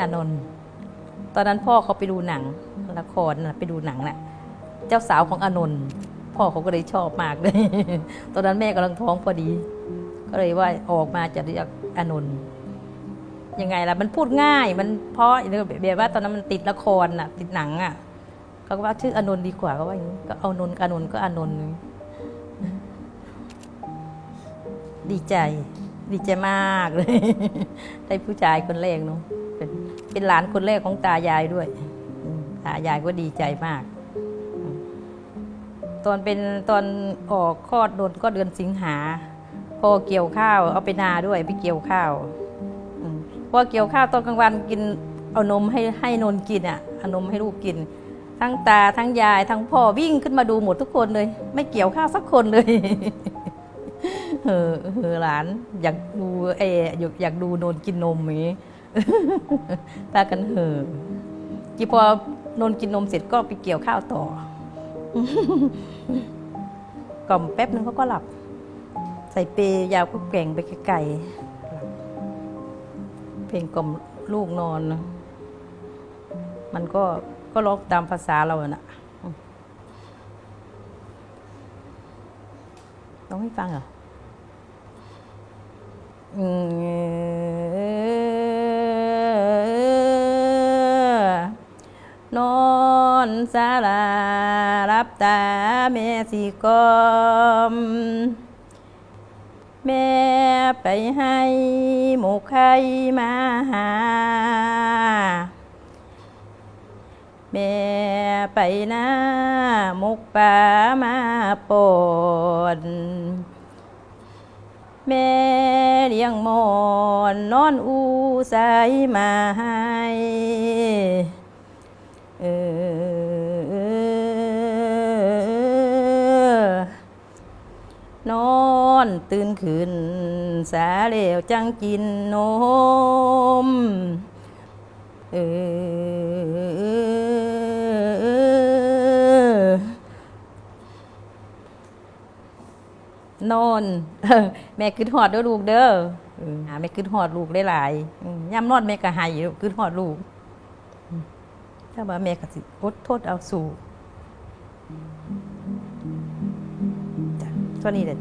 อานนท์ตอนนั้นพ่อเขาไปดูหนังละครนะไปดูหนังน่ะ เจ้าสาวของอานนท์พ่อเขาก็เลยชอบมากเลย ตอนนั้นแม่กำลังท้องพอดี ก็เลยว่าออกมาจะเรียกอานนท์ยังไงล่ะมันพูดง่าย มันเพราะแบบว่าตอนนั้นมันติดละครน่ะ ติดหนังอะเขาก็ว่าชื่ออานนท์ดีกว่าก็ว่าอย่างนี้ก็เอานนท์อานนท์ก็อานนท์ดีใจ ดีใจมากเลย ได้ผู้ชายคนแรกเนาะเป็นเป็นหลานคนแรกของตายายด้วยตายายก็ดีใจมาก ตอนเป็นตอนออกคลอดโดนก็เดือนสิงหา พอเกี่ยวข้าวเอาไปนาด้วยไปเกี่ยวข้าวพอเกี่ยวข้าวตอนกลางวันกินเอานมให้ให้นนกินอะเอานมให้ลูกกิน ทั้งตาทั้งยายทั้งพ่อวิ่งขึ้นมาดูหมดทุกคนเลย ไม่เกี่ยวข้าวสักคนเลย เออเออหลานอยากดูเออยากอยากดูนนกินนมอย่างนี้ตากันเหอกีพอนนกินนมเสร็จก็ไปเกี่ยวข้าวต่อกล่อมแป๊บนึงเขาก็หลับ ใส่เปย์ยาวก็แกว่งไปไกลๆเพลงกล่อมลูกนอน มันก็ก็ร้องตามภาษาเราอะนะร้องให้ฟังเหรอ นอนสาลารับตาแม่สีกอม แม่ไปให้หมูไข่มาหา แม่ไปน้ามุกป่ามาปน แม่เลี้ยงมอนนอนอูใสมาให้เออนอนตื่นขึ้น สาเหลวจังกินนมเออ นอนแม่คิดหอดเด้อลูกเด้อหาแม่คิดหอดลูกได้หลายๆย่ำนอนแม่ก็หายอยู่คิดหอดลูกถ้าว่าแม่ก็สิอดทนเอาสู่จ้ะเท่านี้เด็ด